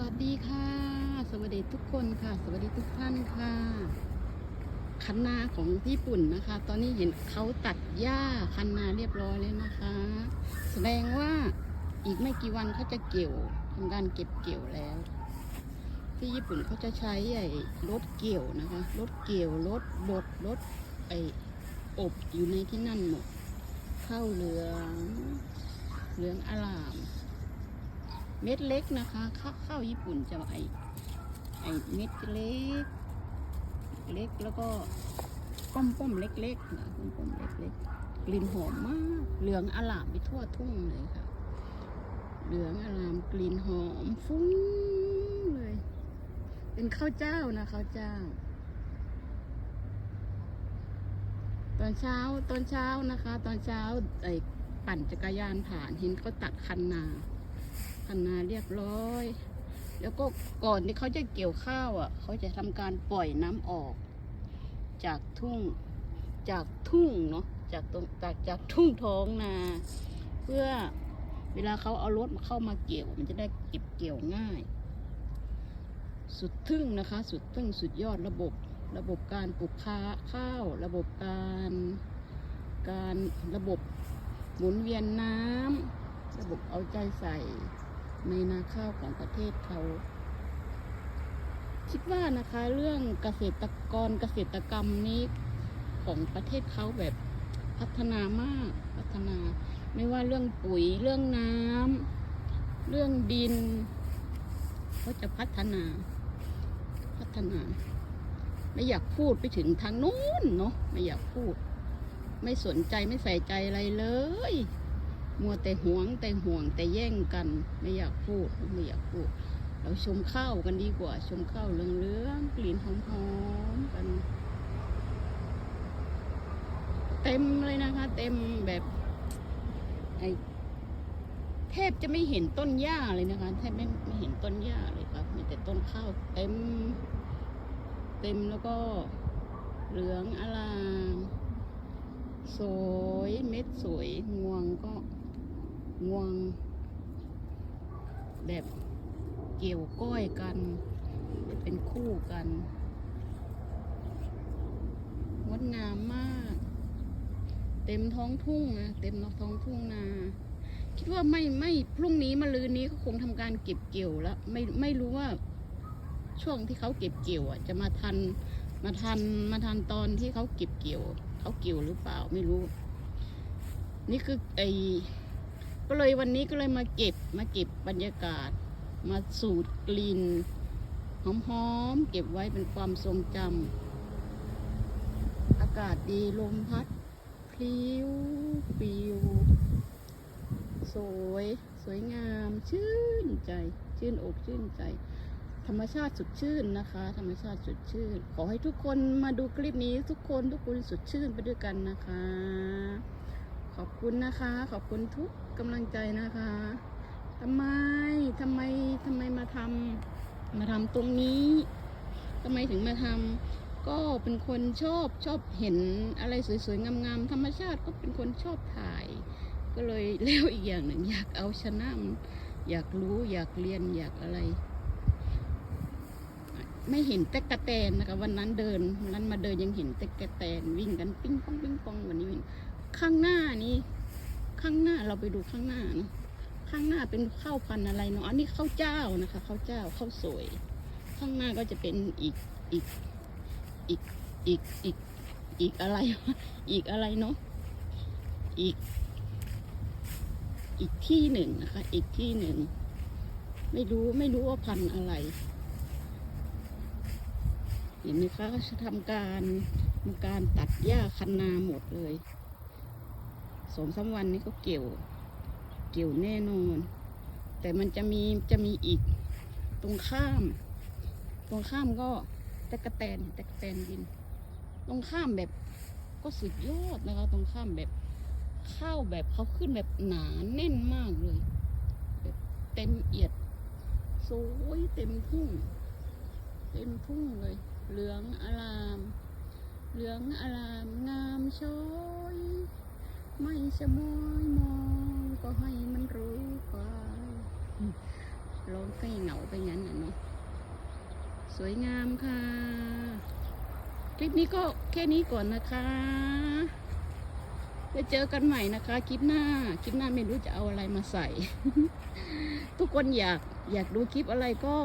วัสดีค่ะ สวัสดีทุกคนค่ะ สวัสดีทุกท่านค่ะคันนาของญี่ปุ่นนะคะ ตอนนี้เห็นเขาตัดหญ้าคันนาเรียบร้อยแล้วนะคะ แสดงว่าอีกไม่กี่วันเขาจะเกี่ยวทำการเก็บเกี่ยวแล้ว ที่ญี่ปุ่นเขาจะใช้ไอ้รถเกี่ยวนะคะรถเกี่ยวรถบดรถไอ้อบอยู่ในที่นั่นหมดข้าวเหลืองเหลืองอลาม เม็ดเล็กนะคะข้าวข้าวญี่ปุ่นจะไอไอเม็ดเล็ก เล็กแล้วก็ป้อมป้อมๆเล็กๆนะป้อมป้อมๆเล็กๆกลิ่นหอมมาก เหลืองอลามไปทั่วทุ่งเลยค่ะ เหลืองอลามกลิ่นหอมฟุ้งเลย เป็นข้าวเจ้านะข้าวเจ้า ตอนเช้าตอนเช้านะคะ ตอนเช้าไอ้ปั่นจักรยานผ่านเห็นเขาตัดคันนา คันนาเรียบร้อย แล้วก็ก่อนที่เขาจะเกี่ยวข้าวอะ เขาจะทำการปล่อยน้ำออก จากทุ่งจากทุ่งเนาะจากตรงจากจากทุ่งท้องนา เพื่อเวลาเขาเอารถมาเข้ามาเกี่ยว มันจะได้เก็บเกี่ยวง่าย สุดทึ่งนะคะ สุดทึ่งสุดยอดระบบระบบการปลูกค้าข้าว ระบบการการระบบหมุนเวียนน้ำระบบเอาใจใส่ ในนาข้าวของประเทศเขา คิดว่านะคะเรื่องเกษตรกรเกษตรกรรมนี้ของประเทศเขาแบบพัฒนามากพัฒนา ไม่ว่าเรื่องปุ๋ยเรื่องน้ำเรื่องดินเขาจะพัฒนา พัฒนา ไม่อยากพูดไปถึงทางนู้นเนาะไม่อยากพูด ไม่สนใจไม่ใส่ใจอะไรเลย มัวแต่หวงแต่ห่วงแต่แย่งกันไม่อยากพูดไม่อยากพูด เราชมข้าวกันดีกว่า ชมข้าวเหลืองๆกลิ่นหอมๆกัน เต็มเลยนะคะ เต็มแบบไอแทบจะไม่เห็นต้นหญ้าเลยนะคะแทบไม่ไม่เห็นต้นหญ้าเลยครับมีแต่ต้นข้าวเต็ม เต็มแล้วก็เหลืองอลาม สวยเม็ดสวยงวงก็งวง แบบเกี่ยวก้อยกัน เป็นคู่กันงดงามมาก เต็มท้องทุ่งนะเต็มนอกท้องทุ่งนา คิดว่าไม่ไม่พรุ่งนี้มะรืนนี้ก็คงทำการเก็บเกี่ยวแล้ว ไม่ไม่รู้ว่า ช่วงที่เขาเก็บเกี่ยวอะจะมาทันมาทันมาทันตอนที่เขาเก็บเกี่ยว เขาเกี่ยวหรือเปล่าไม่รู้ นี่คือไอก็เลยวันนี้ก็เลยมาเก็บมาเก็บบรรยากาศ มาสูดกลิ่นหอมๆเก็บไว้เป็นความทรงจำอากาศดีลมพัดพลิ้วปิวสวย สวยงาม ชื่นใจ ชื่นอกชื่นใจ ธรรมชาติสดชื่นนะคะ ธรรมชาติสดชื่น ขอให้ทุกคนมาดูคลิปนี้ทุกคนทุกคนสดชื่นไปด้วยกันนะคะ ขอบคุณนะคะ ขอบคุณทุกกำลังใจนะคะทำไมทำไมทำไมมาทำมาทำตรงนี้ทำไมถึงมาทำก็เป็นคนชอบชอบเห็นอะไรสวยๆงามๆธรรมชาติก็เป็นคนชอบถ่าย ก็เลยเลี้ยวอีกอย่างหนึ่งอยากเอาชนะมันอยากรู้อยากเรียนอยากอะไร ไม่เห็นแตกกะแตนนะคะวันนั้นเดินวันนั้นมาเดินยังเห็นแตกกะแตนวิ่งกันปิ้งปองปิ้งปองวันนี้เห็นข้างหน้านี้ข้างหน้าเราไปดูข้างหน้าเนะข้างหน้าเป็นข้าวพันธุ์อะไรเนาะอันนี้ข้าวเจ้านะคะข้าวเจ้าข้าวสวย ข้างหน้าก็จะเป็นอีกอีกอีกอีกอีกอีกอะไรอีกอะไรเนาะอีก อีกที่หนึ่งนะคะ อีกที่หนึ่ง ไม่รู้ไม่รู้ว่าพันธุ์อะไร เห็นไหมคะเขาจะทำการทำการตัดหญ้าคันนาหมดเลยสองสามวันนี้ก็เกี่ยว เกี่ยวแน่นอน แต่มันจะมีจะมีอีกตรงข้าม ตรงข้ามก็ตะกะแตนตะกะแตนดิน ตรงข้ามแบบก็สุดยอดนะคะ ตรงข้ามแบบข้าวแบบเขาขึ้นแบบหนาแน่นมากเลย แบบเต็มเอียด สวยเต็มทุ่ง เต็มทุ่งเลย เหลืองอาราม เหลืองอารามงามช้อยไม่ชะมอยมองก็ให้มันรู้ไปร้องใกล้เหงาไปงั้นน่ะเนาะสวยงามค่ะ คลิปนี้ก็แค่นี้ก่อนนะคะไปเจอกันใหม่นะคะ คลิปหน้า คลิปหน้าไม่รู้จะเอาอะไรมาใส่ ทุกคนอยากอยากดูคลิปอะไรก็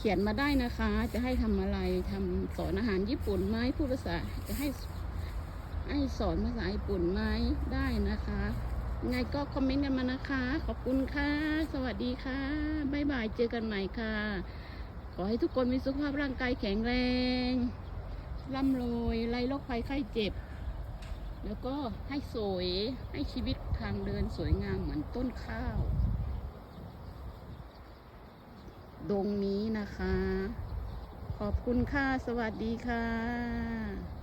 ขียนมาได้นะคะ จะให้ทำอะไรทำสอนอาหารญี่ปุ่นไหมพูดภาษา จะให้ให้สอนภาษาญี่ปุ่นไหมได้นะคะไงก็คอมเมนต์กันมานะคะ ขอบคุณค่ะ สวัสดีค่ะบ๊ายบายเจอกันใหม่ค่ะ ขอให้ทุกคนมีสุขภาพร่างกายแข็งแรง ร่ำรวยไร้โรคภัยไข้เจ็บ แล้วก็ให้สวยให้ชีวิตทางเดินสวยงามเหมือนต้นข้าว ดงนี้นะคะ ขอบคุณค่ะ สวัสดีค่ะ